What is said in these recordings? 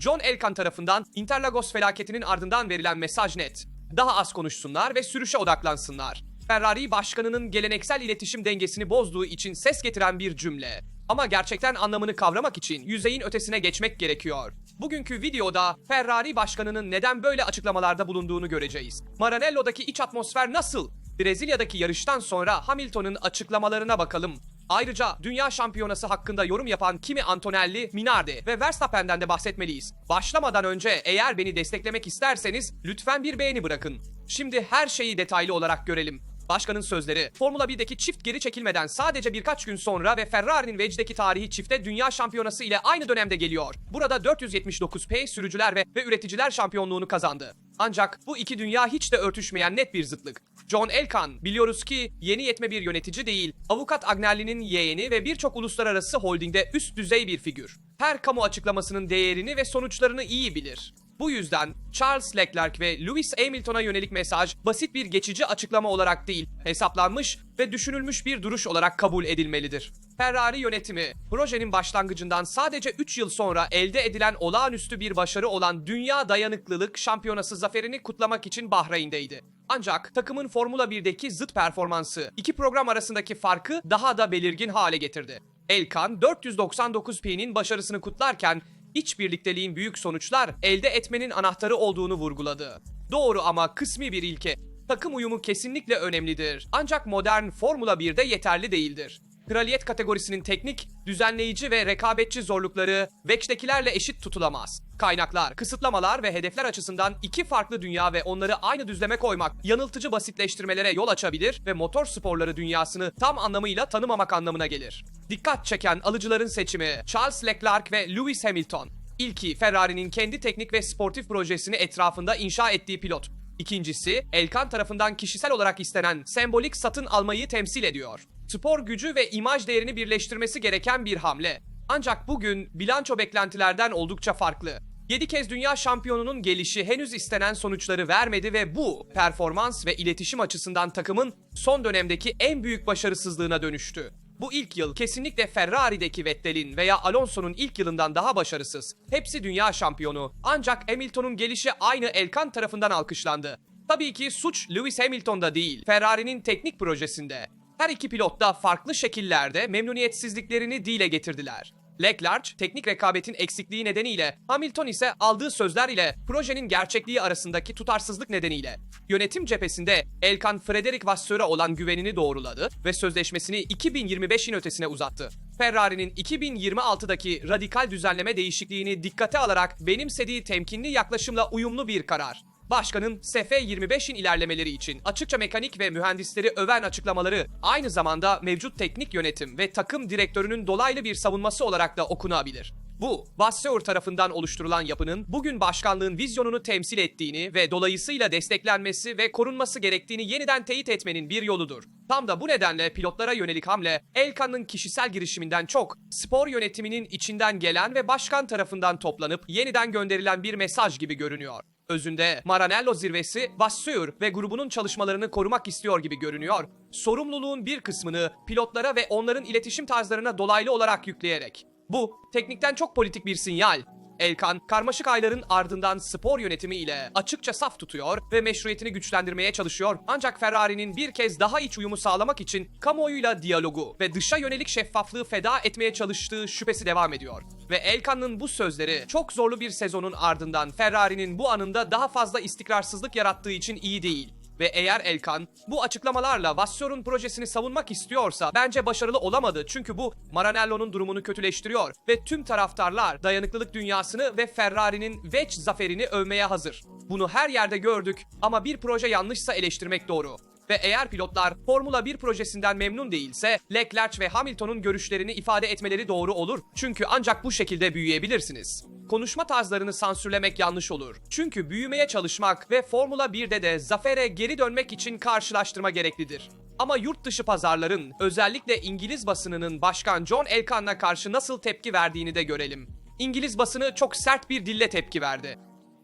John Elkan tarafından Interlagos felaketinin ardından verilen mesaj net. Daha az konuşsunlar ve sürüşe odaklansınlar. Ferrari başkanının geleneksel iletişim dengesini bozduğu için ses getiren bir cümle. Ama gerçekten anlamını kavramak için yüzeyin ötesine geçmek gerekiyor. Bugünkü videoda Ferrari başkanının neden böyle açıklamalarda bulunduğunu göreceğiz. Maranello'daki iç atmosfer nasıl? Brezilya'daki yarıştan sonra Hamilton'ın açıklamalarına bakalım. Ayrıca dünya şampiyonası hakkında yorum yapan Kimi Antonelli, Minardi ve Verstappen'den de bahsetmeliyiz. Başlamadan önce eğer beni desteklemek isterseniz lütfen bir beğeni bırakın. Şimdi her şeyi detaylı olarak görelim. Başkanın sözleri, Formula 1'deki çift geri çekilmeden sadece birkaç gün sonra ve Ferrari'nin Vec'deki tarihi çifte dünya şampiyonası ile aynı dönemde geliyor. Burada 479P sürücüler ve, ve üreticiler şampiyonluğunu kazandı. Ancak bu iki dünya hiç de örtüşmeyen net bir zıtlık. John Elkan biliyoruz ki yeni yetme bir yönetici değil, avukat Agnelli'nin yeğeni ve birçok uluslararası holdingde üst düzey bir figür. Her kamu açıklamasının değerini ve sonuçlarını iyi bilir. Bu yüzden Charles Leclerc ve Lewis Hamilton'a yönelik mesaj basit bir geçici açıklama olarak değil, hesaplanmış ve düşünülmüş bir duruş olarak kabul edilmelidir. Ferrari yönetimi, projenin başlangıcından sadece 3 yıl sonra elde edilen olağanüstü bir başarı olan Dünya Dayanıklılık Şampiyonası zaferini kutlamak için Bahreyn'deydi. Ancak takımın Formula 1'deki zıt performansı iki program arasındaki farkı daha da belirgin hale getirdi. Elkan 499P'nin başarısını kutlarken iç birlikteliğin büyük sonuçlar elde etmenin anahtarı olduğunu vurguladı. Doğru ama kısmi bir ilke. Takım uyumu kesinlikle önemlidir. Ancak modern Formula 1'de yeterli değildir. Kraliyet kategorisinin teknik, düzenleyici ve rekabetçi zorlukları Vex'tekilerle eşit tutulamaz. Kaynaklar, kısıtlamalar ve hedefler açısından iki farklı dünya ve onları aynı düzleme koymak yanıltıcı basitleştirmelere yol açabilir ve motor sporları dünyasını tam anlamıyla tanımamak anlamına gelir. Dikkat çeken alıcıların seçimi Charles Leclerc ve Lewis Hamilton. İlki Ferrari'nin kendi teknik ve sportif projesini etrafında inşa ettiği pilot. İkincisi, Elkan tarafından kişisel olarak istenen sembolik satın almayı temsil ediyor. Spor gücü ve imaj değerini birleştirmesi gereken bir hamle. Ancak bugün bilanço beklentilerden oldukça farklı. 7 kez dünya şampiyonunun gelişi henüz istenen sonuçları vermedi ve bu performans ve iletişim açısından takımın son dönemdeki en büyük başarısızlığına dönüştü. Bu ilk yıl kesinlikle Ferrari'deki Vettel'in veya Alonso'nun ilk yılından daha başarısız. Hepsi dünya şampiyonu. Ancak Hamilton'un gelişi aynı Elkan tarafından alkışlandı. Tabii ki suç Lewis Hamilton'da değil, Ferrari'nin teknik projesinde. Her iki pilot da farklı şekillerde memnuniyetsizliklerini dile getirdiler. Leclerc, teknik rekabetin eksikliği nedeniyle, Hamilton ise aldığı sözler ile projenin gerçekliği arasındaki tutarsızlık nedeniyle. Yönetim cephesinde Elkan Frederick Vasseur'a olan güvenini doğruladı ve sözleşmesini 2025'in ötesine uzattı. Ferrari'nin 2026'daki radikal düzenleme değişikliğini dikkate alarak benimsediği temkinli yaklaşımla uyumlu bir karar. Başkanın SF25'in ilerlemeleri için açıkça mekanik ve mühendisleri öven açıklamaları aynı zamanda mevcut teknik yönetim ve takım direktörünün dolaylı bir savunması olarak da okunabilir. Bu, Vasseur tarafından oluşturulan yapının bugün başkanlığın vizyonunu temsil ettiğini ve dolayısıyla desteklenmesi ve korunması gerektiğini yeniden teyit etmenin bir yoludur. Tam da bu nedenle pilotlara yönelik hamle, Elkan'ın kişisel girişiminden çok, spor yönetiminin içinden gelen ve başkan tarafından toplanıp yeniden gönderilen bir mesaj gibi görünüyor. Özünde Maranello zirvesi Vasseur ve grubunun çalışmalarını korumak istiyor gibi görünüyor. Sorumluluğun bir kısmını pilotlara ve onların iletişim tarzlarına dolaylı olarak yükleyerek. Bu teknikten çok politik bir sinyal. Elkan, karmaşık ayların ardından spor yönetimi ile açıkça saf tutuyor ve meşruiyetini güçlendirmeye çalışıyor. Ancak Ferrari'nin bir kez daha iç uyumu sağlamak için kamuoyuyla diyalogu ve dışa yönelik şeffaflığı feda etmeye çalıştığı şüphesi devam ediyor. Ve Elkan'ın bu sözleri çok zorlu bir sezonun ardından Ferrari'nin bu anında daha fazla istikrarsızlık yarattığı için iyi değil. Ve eğer Elkan bu açıklamalarla Vasseur'un projesini savunmak istiyorsa bence başarılı olamadı çünkü bu Maranello'nun durumunu kötüleştiriyor ve tüm taraftarlar dayanıklılık dünyasını ve Ferrari'nin Veç zaferini övmeye hazır. Bunu her yerde gördük ama bir proje yanlışsa eleştirmek doğru. Ve eğer pilotlar Formula 1 projesinden memnun değilse Leclerc ve Hamilton'un görüşlerini ifade etmeleri doğru olur. Çünkü ancak bu şekilde büyüyebilirsiniz. Konuşma tarzlarını sansürlemek yanlış olur. Çünkü büyümeye çalışmak ve Formula 1'de de zafere geri dönmek için karşılaştırma gereklidir. Ama yurt dışı pazarların, özellikle İngiliz basınının Başkan John Elkan'la karşı nasıl tepki verdiğini de görelim. İngiliz basını çok sert bir dille tepki verdi.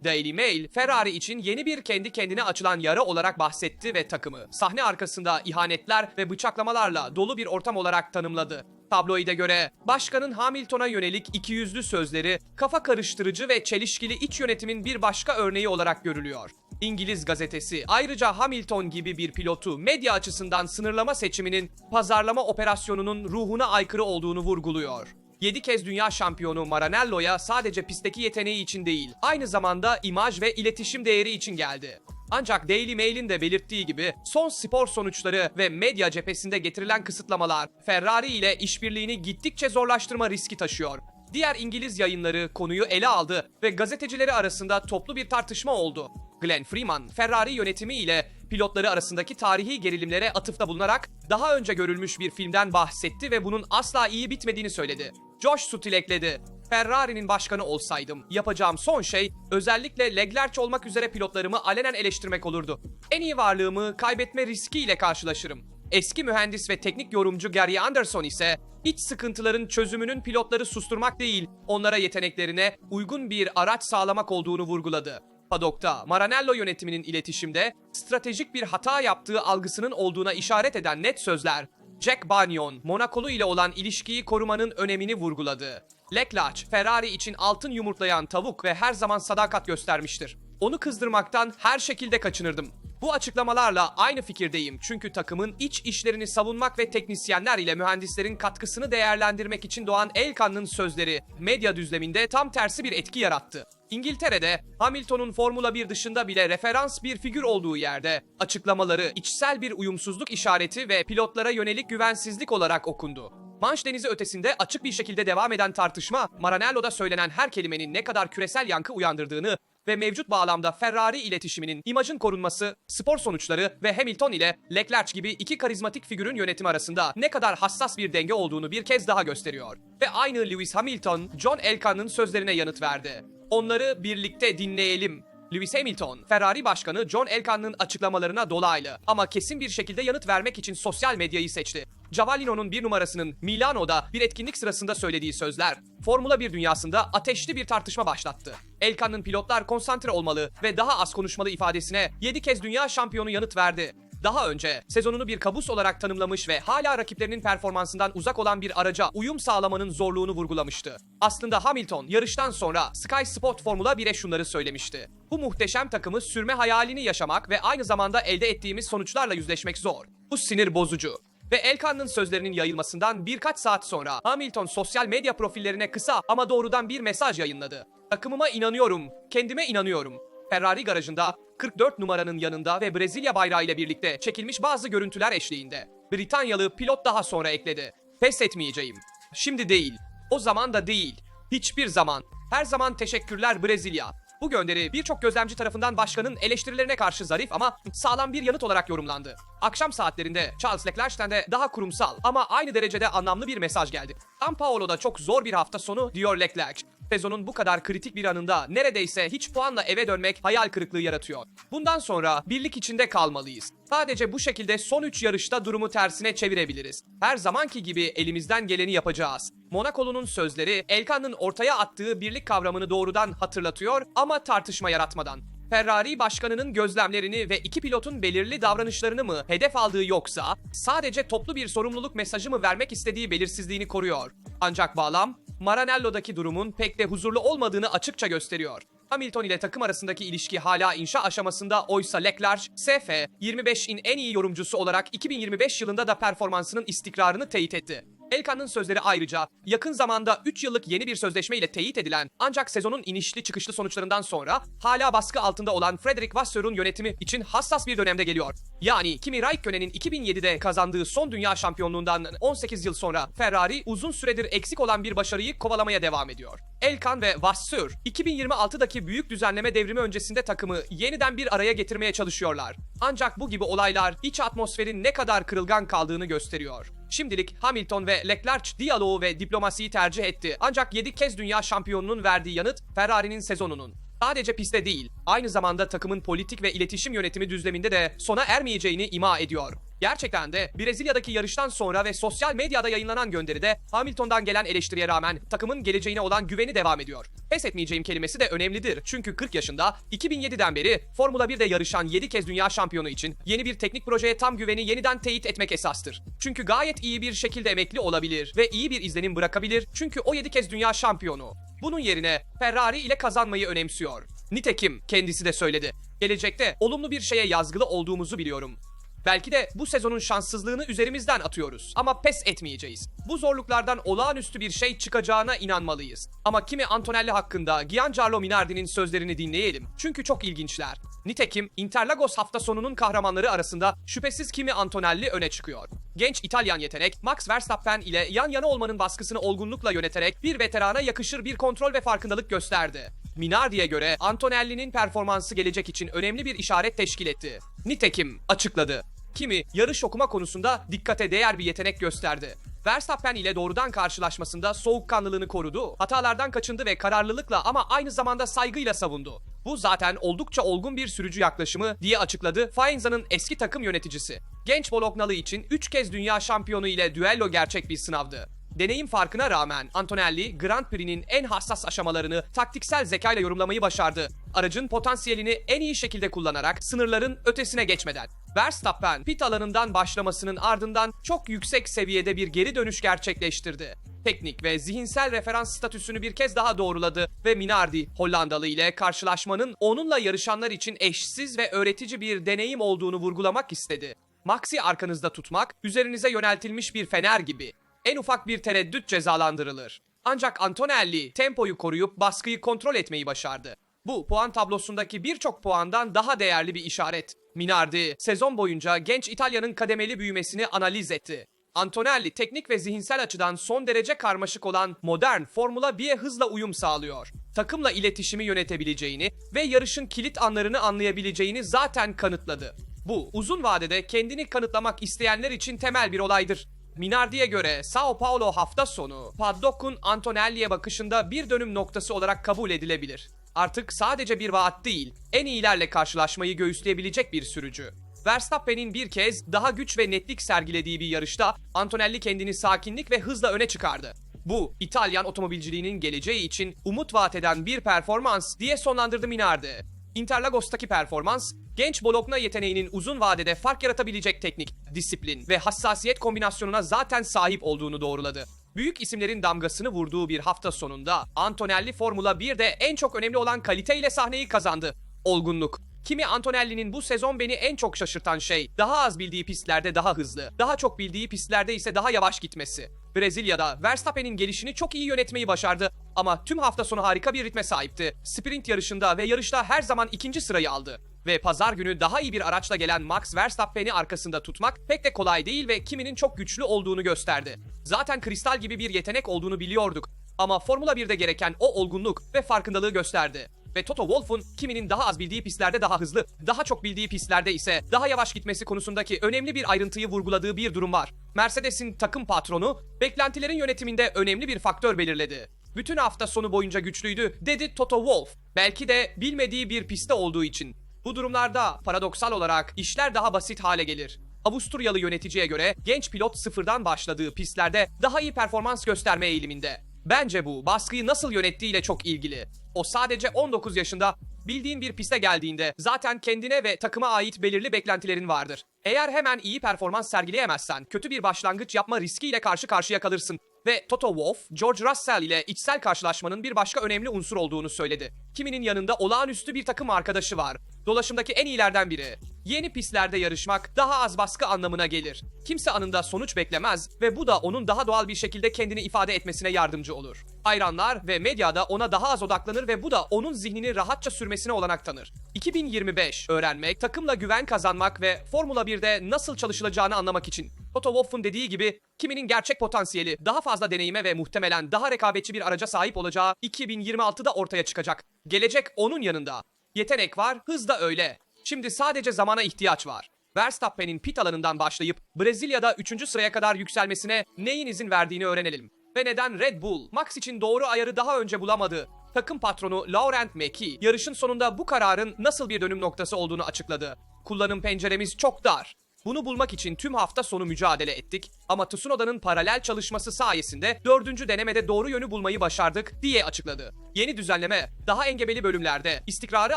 Daily Mail, Ferrari için yeni bir kendi kendine açılan yara olarak bahsetti ve takımı sahne arkasında ihanetler ve bıçaklamalarla dolu bir ortam olarak tanımladı. Tabloide göre başkanın Hamilton'a yönelik ikiyüzlü sözleri kafa karıştırıcı ve çelişkili iç yönetimin bir başka örneği olarak görülüyor. İngiliz gazetesi ayrıca Hamilton gibi bir pilotu medya açısından sınırlama seçiminin pazarlama operasyonunun ruhuna aykırı olduğunu vurguluyor. 7 kez dünya şampiyonu Maranello'ya sadece pistteki yeteneği için değil, aynı zamanda imaj ve iletişim değeri için geldi. Ancak Daily Mail'in de belirttiği gibi son spor sonuçları ve medya cephesinde getirilen kısıtlamalar Ferrari ile işbirliğini gittikçe zorlaştırma riski taşıyor. Diğer İngiliz yayınları konuyu ele aldı ve gazetecileri arasında toplu bir tartışma oldu. Glenn Freeman, Ferrari yönetimi ile pilotları arasındaki tarihi gerilimlere atıfta bulunarak daha önce görülmüş bir filmden bahsetti ve bunun asla iyi bitmediğini söyledi. Josh Sutil ekledi. Ferrari'nin başkanı olsaydım yapacağım son şey özellikle Leclerc olmak üzere pilotlarımı alenen eleştirmek olurdu. En iyi varlığımı kaybetme riskiyle karşılaşırım. Eski mühendis ve teknik yorumcu Gary Anderson ise iç sıkıntıların çözümünün pilotları susturmak değil, onlara yeteneklerine uygun bir araç sağlamak olduğunu vurguladı. Padok'ta Maranello yönetiminin iletişimde stratejik bir hata yaptığı algısının olduğuna işaret eden net sözler, Jack Banyon, Monakolu ile olan ilişkiyi korumanın önemini vurguladı. Leclerc, Ferrari için altın yumurtlayan tavuk ve her zaman sadakat göstermiştir. Onu kızdırmaktan her şekilde kaçınırdım. Bu açıklamalarla aynı fikirdeyim çünkü takımın iç işlerini savunmak ve teknisyenler ile mühendislerin katkısını değerlendirmek için doğan Elkan'ın sözleri medya düzleminde tam tersi bir etki yarattı. İngiltere'de Hamilton'un Formula 1 dışında bile referans bir figür olduğu yerde açıklamaları içsel bir uyumsuzluk işareti ve pilotlara yönelik güvensizlik olarak okundu. Manş denizi ötesinde açık bir şekilde devam eden tartışma, Maranello'da söylenen her kelimenin ne kadar küresel yankı uyandırdığını ve mevcut bağlamda Ferrari iletişiminin imajın korunması, spor sonuçları ve Hamilton ile Leclerc gibi iki karizmatik figürün yönetimi arasında ne kadar hassas bir denge olduğunu bir kez daha gösteriyor. Ve aynı Lewis Hamilton, John Elkan'ın sözlerine yanıt verdi. Onları birlikte dinleyelim. Lewis Hamilton, Ferrari Başkanı John Elkan'ın açıklamalarına dolaylı ama kesin bir şekilde yanıt vermek için sosyal medyayı seçti. Cavallino'nun bir numarasının Milano'da bir etkinlik sırasında söylediği sözler, Formula 1 dünyasında ateşli bir tartışma başlattı. Elkan'ın pilotlar konsantre olmalı ve daha az konuşmalı ifadesine 7 kez dünya şampiyonu yanıt verdi. Daha önce sezonunu bir kabus olarak tanımlamış ve hala rakiplerinin performansından uzak olan bir araca uyum sağlamanın zorluğunu vurgulamıştı. Aslında Hamilton yarıştan sonra Sky Sport Formula 1'e şunları söylemişti. Bu muhteşem takımı sürme hayalini yaşamak ve aynı zamanda elde ettiğimiz sonuçlarla yüzleşmek zor. Bu sinir bozucu. Ve Elkan'ın sözlerinin yayılmasından birkaç saat sonra Hamilton sosyal medya profillerine kısa ama doğrudan bir mesaj yayınladı. Takımıma inanıyorum, kendime inanıyorum. Ferrari garajında 44 numaranın yanında ve Brezilya bayrağı ile birlikte çekilmiş bazı görüntüler eşliğinde. Britanyalı pilot daha sonra ekledi. Pes etmeyeceğim. Şimdi değil. O zaman da değil. Hiçbir zaman. Her zaman teşekkürler Brezilya. Bu gönderi birçok gözlemci tarafından başkanın eleştirilerine karşı zarif ama sağlam bir yanıt olarak yorumlandı. Akşam saatlerinde Charles Leclerc'ten de daha kurumsal ama aynı derecede anlamlı bir mesaj geldi. San Paolo'da çok zor bir hafta sonu diyor Leclerc. Sezonun bu kadar kritik bir anında neredeyse hiç puanla eve dönmek hayal kırıklığı yaratıyor. Bundan sonra birlik içinde kalmalıyız. Sadece bu şekilde son 3 yarışta durumu tersine çevirebiliriz. Her zamanki gibi elimizden geleni yapacağız. Monakolu'nun sözleri Elkan'ın ortaya attığı birlik kavramını doğrudan hatırlatıyor ama tartışma yaratmadan. Ferrari başkanının gözlemlerini ve iki pilotun belirli davranışlarını mı hedef aldığı yoksa sadece toplu bir sorumluluk mesajı mı vermek istediği belirsizliğini koruyor. Ancak bağlam Maranello'daki durumun pek de huzurlu olmadığını açıkça gösteriyor. Hamilton ile takım arasındaki ilişki hala inşa aşamasında oysa Leclerc, SF 25'in en iyi yorumcusu olarak 2025 yılında da performansının istikrarını teyit etti. Elkan'ın sözleri ayrıca yakın zamanda 3 yıllık yeni bir sözleşme ile teyit edilen ancak sezonun inişli çıkışlı sonuçlarından sonra hala baskı altında olan Frederick Vassar'ın yönetimi için hassas bir dönemde geliyor. Yani Kimi Raikkonen'in 2007'de kazandığı son dünya şampiyonluğundan 18 yıl sonra Ferrari uzun süredir eksik olan bir başarıyı kovalamaya devam ediyor. Elkan ve Vassar 2026'daki büyük düzenleme devrimi öncesinde takımı yeniden bir araya getirmeye çalışıyorlar. Ancak bu gibi olaylar iç atmosferin ne kadar kırılgan kaldığını gösteriyor. Şimdilik Hamilton ve Leclerc diyaloğu ve diplomasiyi tercih etti. Ancak 7 kez dünya şampiyonunun verdiği yanıt Ferrari'nin sezonunun. Sadece pistte değil, aynı zamanda takımın politik ve iletişim yönetimi düzleminde de sona ermeyeceğini ima ediyor. Gerçekten de Brezilya'daki yarıştan sonra ve sosyal medyada yayınlanan gönderide Hamilton'dan gelen eleştiriye rağmen takımın geleceğine olan güveni devam ediyor. Pes etmeyeceğim kelimesi de önemlidir. Çünkü 40 yaşında 2007'den beri Formula 1'de yarışan 7 kez dünya şampiyonu için yeni bir teknik projeye tam güveni yeniden teyit etmek esastır. Çünkü gayet iyi bir şekilde emekli olabilir ve iyi bir izlenim bırakabilir. Çünkü o 7 kez dünya şampiyonu. Bunun yerine Ferrari ile kazanmayı önemsiyor. Nitekim kendisi de söyledi. Gelecekte olumlu bir şeye yazgılı olduğumuzu biliyorum. Belki de bu sezonun şanssızlığını üzerimizden atıyoruz ama pes etmeyeceğiz. Bu zorluklardan olağanüstü bir şey çıkacağına inanmalıyız. Ama kimi Antonelli hakkında Giancarlo Minardi'nin sözlerini dinleyelim. Çünkü çok ilginçler. Nitekim Interlagos hafta sonunun kahramanları arasında şüphesiz kimi Antonelli öne çıkıyor. Genç İtalyan yetenek Max Verstappen ile yan yana olmanın baskısını olgunlukla yöneterek bir veterana yakışır bir kontrol ve farkındalık gösterdi. Minardi'ye göre Antonelli'nin performansı gelecek için önemli bir işaret teşkil etti. Nitekim açıkladı. Kimi yarış okuma konusunda dikkate değer bir yetenek gösterdi. Verstappen ile doğrudan karşılaşmasında soğukkanlılığını korudu, hatalardan kaçındı ve kararlılıkla ama aynı zamanda saygıyla savundu. Bu zaten oldukça olgun bir sürücü yaklaşımı diye açıkladı Faenza'nın eski takım yöneticisi. Genç Bolognalı için 3 kez dünya şampiyonu ile düello gerçek bir sınavdı. Deneyim farkına rağmen Antonelli Grand Prix'nin en hassas aşamalarını taktiksel zekayla yorumlamayı başardı. Aracın potansiyelini en iyi şekilde kullanarak sınırların ötesine geçmeden. Verstappen pit alanından başlamasının ardından çok yüksek seviyede bir geri dönüş gerçekleştirdi. Teknik ve zihinsel referans statüsünü bir kez daha doğruladı ve Minardi Hollandalı ile karşılaşmanın onunla yarışanlar için eşsiz ve öğretici bir deneyim olduğunu vurgulamak istedi. Max'i arkanızda tutmak, üzerinize yöneltilmiş bir fener gibi. En ufak bir tereddüt cezalandırılır. Ancak Antonelli tempoyu koruyup baskıyı kontrol etmeyi başardı. Bu puan tablosundaki birçok puandan daha değerli bir işaret. Minardi sezon boyunca genç İtalya'nın kademeli büyümesini analiz etti. Antonelli teknik ve zihinsel açıdan son derece karmaşık olan modern Formula 1'e hızla uyum sağlıyor. Takımla iletişimi yönetebileceğini ve yarışın kilit anlarını anlayabileceğini zaten kanıtladı. Bu uzun vadede kendini kanıtlamak isteyenler için temel bir olaydır. Minardi'ye göre Sao Paulo hafta sonu Paddock'un Antonelli'ye bakışında bir dönüm noktası olarak kabul edilebilir. Artık sadece bir vaat değil, en iyilerle karşılaşmayı göğüsleyebilecek bir sürücü. Verstappen'in bir kez daha güç ve netlik sergilediği bir yarışta Antonelli kendini sakinlik ve hızla öne çıkardı. Bu İtalyan otomobilciliğinin geleceği için umut vaat eden bir performans diye sonlandırdı Minardi. Interlagos'taki performans, genç Bologna yeteneğinin uzun vadede fark yaratabilecek teknik, disiplin ve hassasiyet kombinasyonuna zaten sahip olduğunu doğruladı. Büyük isimlerin damgasını vurduğu bir hafta sonunda Antonelli Formula 1'de en çok önemli olan kaliteyle sahneyi kazandı. Olgunluk. Kimi Antonelli'nin bu sezon beni en çok şaşırtan şey daha az bildiği pistlerde daha hızlı, daha çok bildiği pistlerde ise daha yavaş gitmesi. Brezilya'da Verstappen'in gelişini çok iyi yönetmeyi başardı ama tüm hafta sonu harika bir ritme sahipti. Sprint yarışında ve yarışta her zaman ikinci sırayı aldı. Ve pazar günü daha iyi bir araçla gelen Max Verstappen'i arkasında tutmak pek de kolay değil ve kiminin çok güçlü olduğunu gösterdi. Zaten kristal gibi bir yetenek olduğunu biliyorduk. Ama Formula 1'de gereken o olgunluk ve farkındalığı gösterdi. Ve Toto Wolff'un kiminin daha az bildiği pistlerde daha hızlı, daha çok bildiği pistlerde ise daha yavaş gitmesi konusundaki önemli bir ayrıntıyı vurguladığı bir durum var. Mercedes'in takım patronu, beklentilerin yönetiminde önemli bir faktör belirledi. Bütün hafta sonu boyunca güçlüydü, dedi Toto Wolff. Belki de bilmediği bir pistte olduğu için. Bu durumlarda paradoksal olarak işler daha basit hale gelir. Avusturyalı yöneticiye göre genç pilot sıfırdan başladığı pistlerde daha iyi performans gösterme eğiliminde. Bence bu baskıyı nasıl yönettiğiyle çok ilgili. O sadece 19 yaşında bildiğin bir piste geldiğinde zaten kendine ve takıma ait belirli beklentilerin vardır. Eğer hemen iyi performans sergileyemezsen kötü bir başlangıç yapma riskiyle karşı karşıya kalırsın. Ve Toto Wolff, George Russell ile içsel karşılaşmanın bir başka önemli unsur olduğunu söyledi. Kiminin yanında olağanüstü bir takım arkadaşı var. Dolaşımdaki en iyilerden biri. Yeni pistlerde yarışmak daha az baskı anlamına gelir. Kimse anında sonuç beklemez ve bu da onun daha doğal bir şekilde kendini ifade etmesine yardımcı olur. Hayranlar ve medyada ona daha az odaklanır ve bu da onun zihnini rahatça sürmesine olanak tanır. 2025 öğrenmek, takımla güven kazanmak ve Formula 1'de nasıl çalışılacağını anlamak için. Toto Wolff'un dediği gibi kiminin gerçek potansiyeli daha fazla deneyime ve muhtemelen daha rekabetçi bir araca sahip olacağı 2026'da ortaya çıkacak. Gelecek onun yanında. Yetenek var, hız da öyle. Şimdi sadece zamana ihtiyaç var. Verstappen'in pit alanından başlayıp Brezilya'da 3. sıraya kadar yükselmesine neyin izin verdiğini öğrenelim. Ve neden Red Bull, Max için doğru ayarı daha önce bulamadı? Takım patronu Laurent Meki, yarışın sonunda bu kararın nasıl bir dönüm noktası olduğunu açıkladı. Kullanım penceremiz çok dar. Bunu bulmak için tüm hafta sonu mücadele ettik ama Tsunoda'nın paralel çalışması sayesinde dördüncü denemede doğru yönü bulmayı başardık diye açıkladı. Yeni düzenleme daha engebeli bölümlerde istikrarı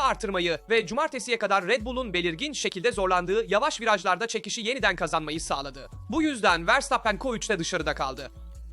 artırmayı ve cumartesiye kadar Red Bull'un belirgin şekilde zorlandığı yavaş virajlarda çekişi yeniden kazanmayı sağladı. Bu yüzden Verstappen Q3'te dışarıda kaldı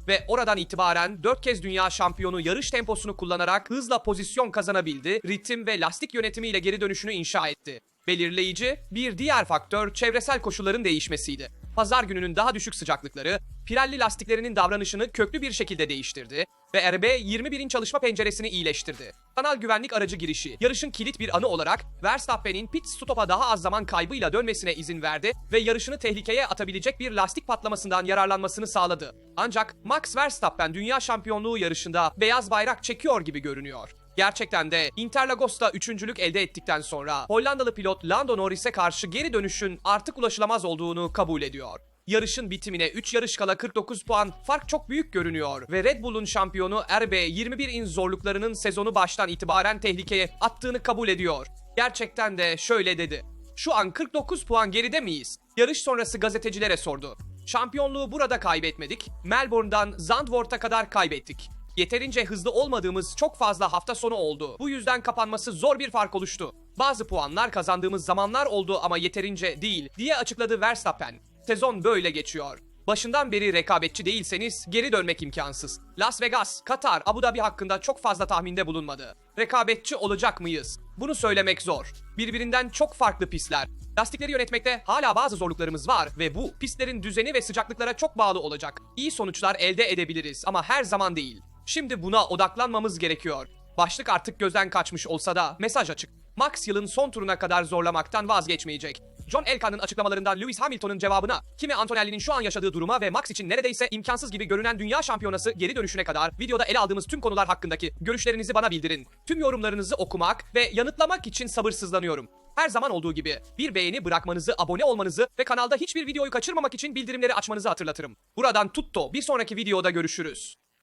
ve oradan itibaren 4 kez dünya şampiyonu yarış temposunu kullanarak hızla pozisyon kazanabildi, ritim ve lastik yönetimiyle geri dönüşünü inşa etti. Belirleyici bir diğer faktör çevresel koşulların değişmesiydi. Pazar gününün daha düşük sıcaklıkları, Pirelli lastiklerinin davranışını köklü bir şekilde değiştirdi ve RB 21'in çalışma penceresini iyileştirdi. Kanal güvenlik aracı girişi, yarışın kilit bir anı olarak Verstappen'in pit stop'a daha az zaman kaybıyla dönmesine izin verdi ve yarışını tehlikeye atabilecek bir lastik patlamasından yararlanmasını sağladı. Ancak Max Verstappen dünya şampiyonluğu yarışında beyaz bayrak çekiyor gibi görünüyor. Gerçekten de Interlagos'ta üçüncülük elde ettikten sonra Hollandalı pilot Lando Norris'e karşı geri dönüşün artık ulaşılamaz olduğunu kabul ediyor. Yarışın bitimine 3 yarış kala 49 puan fark çok büyük görünüyor ve Red Bull'un şampiyonu RB21'in zorluklarının sezonu baştan itibaren tehlikeye attığını kabul ediyor. Gerçekten de şöyle dedi. Şu an 49 puan geride miyiz? Yarış sonrası gazetecilere sordu. Şampiyonluğu burada kaybetmedik. Melbourne'dan Zandvoort'a kadar kaybettik. Yeterince hızlı olmadığımız çok fazla hafta sonu oldu. Bu yüzden kapanması zor bir fark oluştu. Bazı puanlar kazandığımız zamanlar oldu ama yeterince değil diye açıkladı Verstappen. Sezon böyle geçiyor. Başından beri rekabetçi değilseniz geri dönmek imkansız. Las Vegas, Katar, Abu Dhabi hakkında çok fazla tahminde bulunmadı. Rekabetçi olacak mıyız? Bunu söylemek zor. Birbirinden çok farklı pistler. Lastikleri yönetmekte hala bazı zorluklarımız var ve bu pistlerin düzeni ve sıcaklıklara çok bağlı olacak. İyi sonuçlar elde edebiliriz ama her zaman değil. Şimdi buna odaklanmamız gerekiyor. Başlık artık gözden kaçmış olsa da mesaj açık. Max yılın son turuna kadar zorlamaktan vazgeçmeyecek. John Elkan'ın açıklamalarından Lewis Hamilton'ın cevabına, Kimi Antonelli'nin şu an yaşadığı duruma ve Max için neredeyse imkansız gibi görünen dünya şampiyonası geri dönüşüne kadar videoda ele aldığımız tüm konular hakkındaki görüşlerinizi bana bildirin. Tüm yorumlarınızı okumak ve yanıtlamak için sabırsızlanıyorum. Her zaman olduğu gibi bir beğeni bırakmanızı, abone olmanızı ve kanalda hiçbir videoyu kaçırmamak için bildirimleri açmanızı hatırlatırım. Buradan tutto bir sonraki videoda görüşürüz.